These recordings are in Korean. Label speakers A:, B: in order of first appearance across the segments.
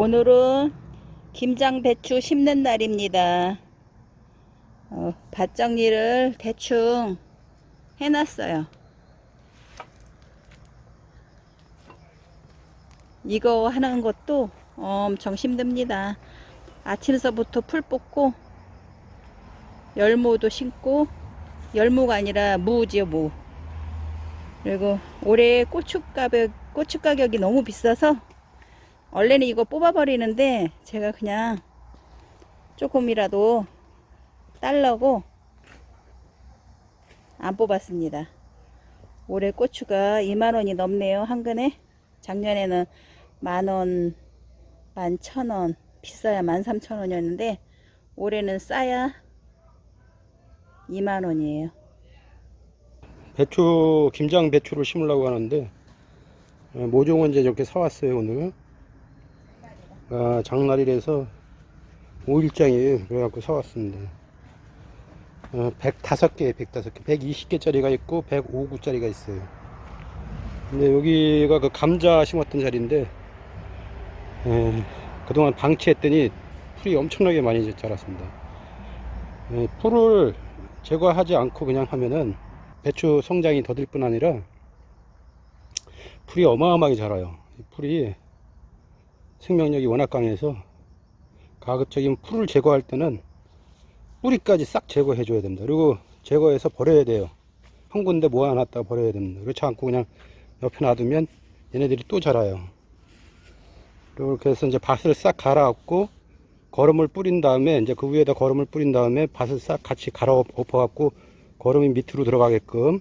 A: 오늘은 김장 배추 심는 날입니다. 어, 밭 정리를 대충 해놨어요. 이거 하는 것도 엄청 힘듭니다. 아침서부터 풀 뽑고 열무도 심고 열무가 아니라 무지요 무. 그리고 올해 고추 가격 고추 가격이 너무 비싸서 원래는 이거 뽑아버리는데 제가 그냥 조금이라도 딸라고 안 뽑았습니다. 올해 고추가 2만원이 넘네요. 한 근에. 작년에는 만원, 만 천원, 비싸야 만 삼천원이었는데 올해는 싸야 2만원이에요.
B: 배추 김장 배추를 심으려고 하는데 어, 모종은 이제 이렇게 사왔어요 오늘 아, 장날이라서 5일장이에요 그래갖고 사왔습니다. 어, 105개 105개 120개짜리가 있고 105구짜리가 있어요. 근데 여기가 그 감자 심었던 자리인데 에, 그동안 방치했더니 풀이 엄청나게 많이 자랐습니다. 에, 풀을 제거하지 않고 그냥 하면은 배추 성장이 더딜 뿐 아니라 풀이 어마어마하게 자라요. 이 풀이 생명력이 워낙 강해서 가급적이면 풀을 제거할 때는 뿌리까지 싹 제거해 줘야 됩니다. 그리고 제거해서 버려야 돼요. 한 군데 모아놨다 버려야 됩니다. 그렇지 않고 그냥 옆에 놔두면 얘네들이 또 자라요. 이렇게 해서 이제 밭을 싹 갈아엎고 거름을 뿌린 다음에 이제 그 위에다 거름을 뿌린 다음에 밭을 싹 같이 갈아 엎어 갖고 거름이 밑으로 들어가게끔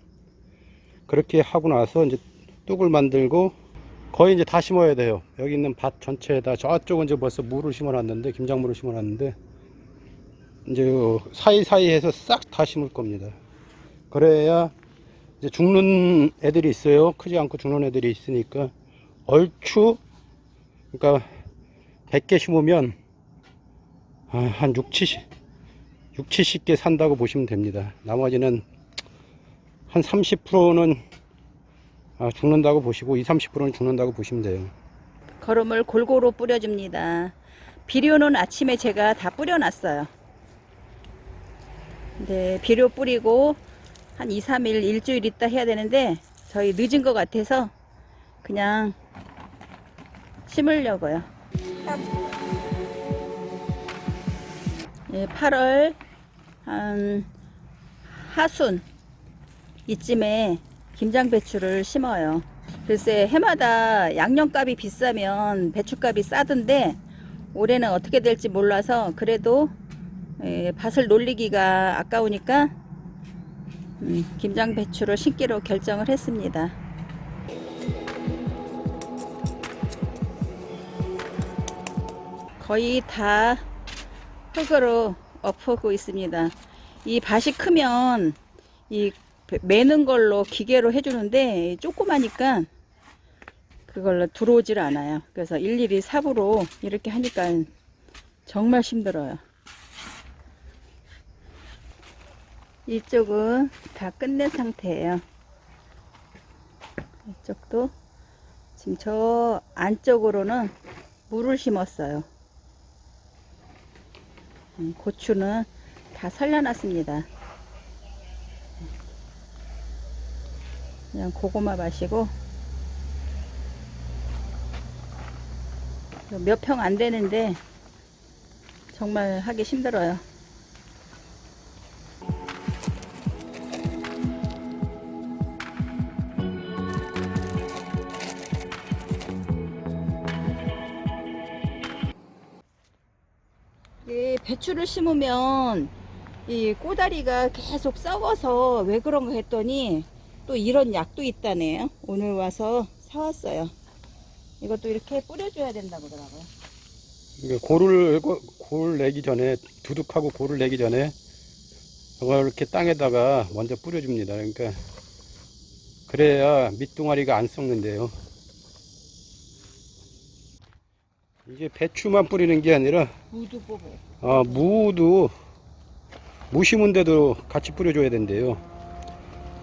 B: 그렇게 하고 나서 이제 뚝을 만들고 거의 이제 다 심어야 돼요. 여기 있는 밭 전체에다 저쪽은 이제 벌써 물을 심어놨는데 김장물을 심어놨는데 이제 요 사이사이에서 싹 다 심을 겁니다. 그래야 이제 죽는 애들이 있어요. 크지 않고 죽는 애들이 있으니까 얼추 그러니까 100개 심으면 아, 한 6, 70, 6, 70개 산다고 보시면 됩니다. 나머지는 한 30%는 아, 죽는다고 보시고 20, 30%는 죽는다고 보시면 돼요.
A: 거름을 골고루 뿌려줍니다. 비료는 아침에 제가 다 뿌려놨어요. 네, 비료 뿌리고 한 2, 3일, 일주일 있다 해야 되는데 저희 늦은 것 같아서 그냥 심으려고요. 예, 8월 한 하순 이쯤에 김장 배추를 심어요. 글쎄 해마다 양념값이 비싸면 배추값이 싸던데 올해는 어떻게 될지 몰라서 그래도 예, 밭을 놀리기가 아까우니까 음, 김장 배추를 심기로 결정을 했습니다. 거의 다 흙으로 엎고 있습니다. 이 밭이 크면 이 매는 걸로 기계로 해주는데 조그마니까 그걸로 들어오질 않아요. 그래서 일일이 삽으로 이렇게 하니까 정말 힘들어요. 이쪽은 다 끝낸 상태예요. 이쪽도 지금 저 안쪽으로는 물을 심었어요. 음, 고추는 다 살려놨습니다. 그냥 고구마 마시고 몇 평 안 되는데 정말 하기 힘들어요. 이 배추를 심으면 이 꼬다리가 계속 썩어서 왜 그런가 했더니 또 이런 약도 있다네요. 오늘 와서 사왔어요. 이것도 이렇게 뿌려줘야 된다고 그러더라고요.
B: 이게 골을 고- 골 내기 전에 두둑하고 골을 내기 전에 이걸 이렇게 땅에다가 먼저 뿌려줍니다. 그러니까 그래야 밑둥아리가 안 썩는데요. 이게 배추만 뿌리는 게 아니라
A: 무도 뽑아.
B: 아, 무도 무 심은데도 같이 뿌려줘야 된대요.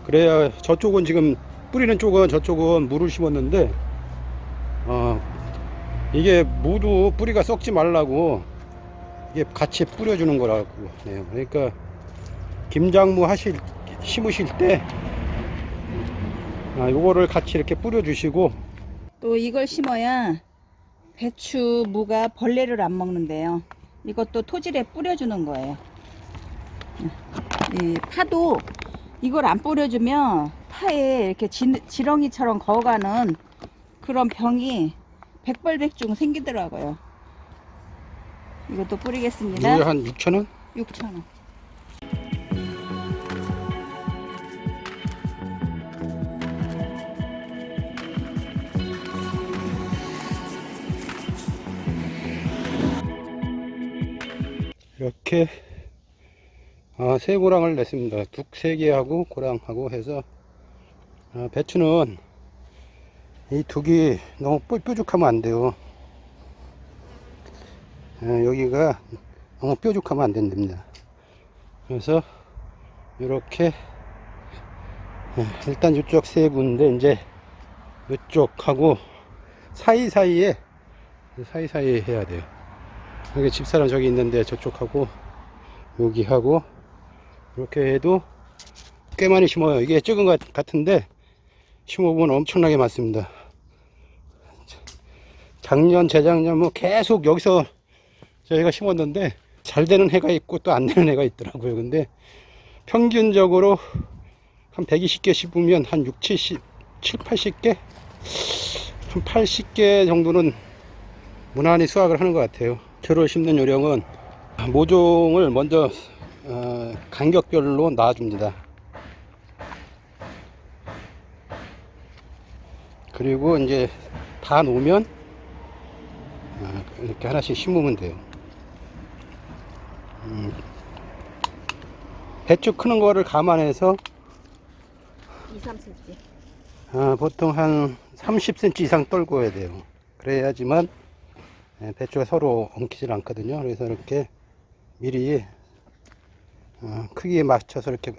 B: 그래야 저쪽은 지금 뿌리는 쪽은 저쪽은 무를 심었는데 어, 이게 무도 뿌리가 썩지 말라고 이게 같이 뿌려주는 거라고 해요. 그러니까 김장무 하실 심으실 때 아, 요거를 같이 이렇게 뿌려주시고
A: 또 이걸 심어야 배추 무가 벌레를 안 먹는데요. 이것도 토질에 뿌려주는 거예요. 이 파도 이걸 안 뿌려주면 파에 이렇게 지, 지렁이처럼 거가는 그런 병이 백발백중 생기더라고요. 이것도 뿌리겠습니다.
B: 이게 한 6,000원?
A: 6,000원.
B: 이렇게 아, 세 고랑을 냈습니다. 둑 세 개하고 고랑하고 해서 아, 배추는 이 둑이 너무 뾰- 뾰족하면 안 돼요. 아, 여기가 너무 뾰족하면 안 된답니다. 그래서 이렇게 아, 일단 이쪽 세 군데 이제 이쪽하고 사이사이에 사이사이에 해야 돼요. 여기 집사람 저기 있는데 저쪽하고 여기하고 이렇게 해도 꽤 많이 심어요. 이게 적은 것 같은데 심어보면 엄청나게 많습니다. 작년, 재작년 뭐 계속 여기서 저희가 심었는데 잘 되는 해가 있고 또 안 되는 해가 있더라고요. 근데 평균적으로 한 120개 심으면 한 6, 70, 7, 80개? 한 80개 정도는 무난히 수확을 하는 것 같아요. 채로 심는 요령은 모종을 먼저 어, 간격별로 놔줍니다. 그리고 이제 다 놓으면 어, 이렇게 하나씩 심으면 돼요. 음, 배추 크는 거를 감안해서
A: 2, 3cm.
B: 아, 보통 한 30cm 이상 떨궈야 돼요. 그래야지만 예, 배추가 서로 엉키질 않거든요. 그래서 이렇게 미리 어, 크기에 맞춰서 이렇게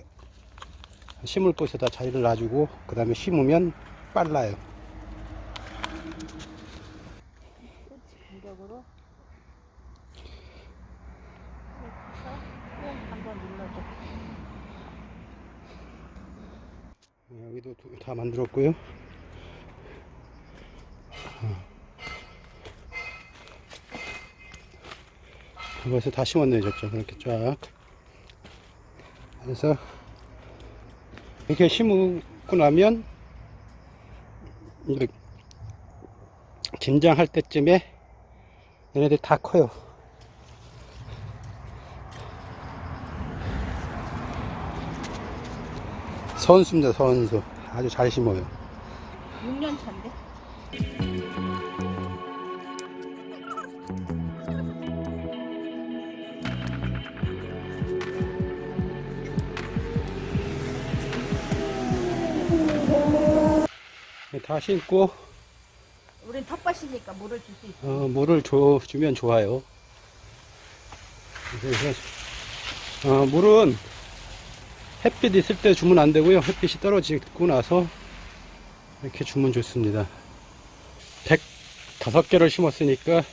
B: 심을 곳에다 자리를 놔주고 그 다음에 심으면 빨라요. 예, 여기도 두- 다 만들었고요. 벌써 다 심었네요. 이렇게 쫙. 그래서, 이렇게 심고 나면, 이제 김장할 때쯤에 얘네들 다 커요. 선수입니다, 선수. 아주 잘 심어요.
A: 6년 차인데?
B: 다 심고,
A: 우린 텃밭이니까 물을 줄 수 있어.
B: 어, 물을 줘, 주면 좋아요. 그래서, 어, 물은 햇빛 있을 때 주면 안 되고요. 햇빛이 떨어지고 나서 이렇게 주면 좋습니다. 105개를 심었으니까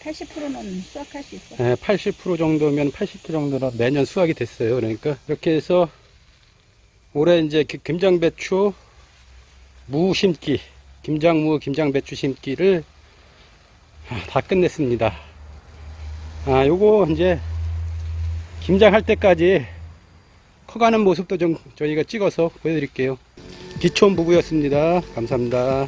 A: 80%는 수확할 수 있어.
B: 80% 정도면 80kg 정도로 내년 수확이 됐어요. 그러니까 이렇게 해서 올해 이제 기- 김장배추 무 심기, 김장무, 김장배추 심기를 아, 다 끝냈습니다. 아, 요거 이제 김장할 때까지 커가는 모습도 좀 저희가 찍어서 보여드릴게요. 기촌 부부였습니다. 감사합니다.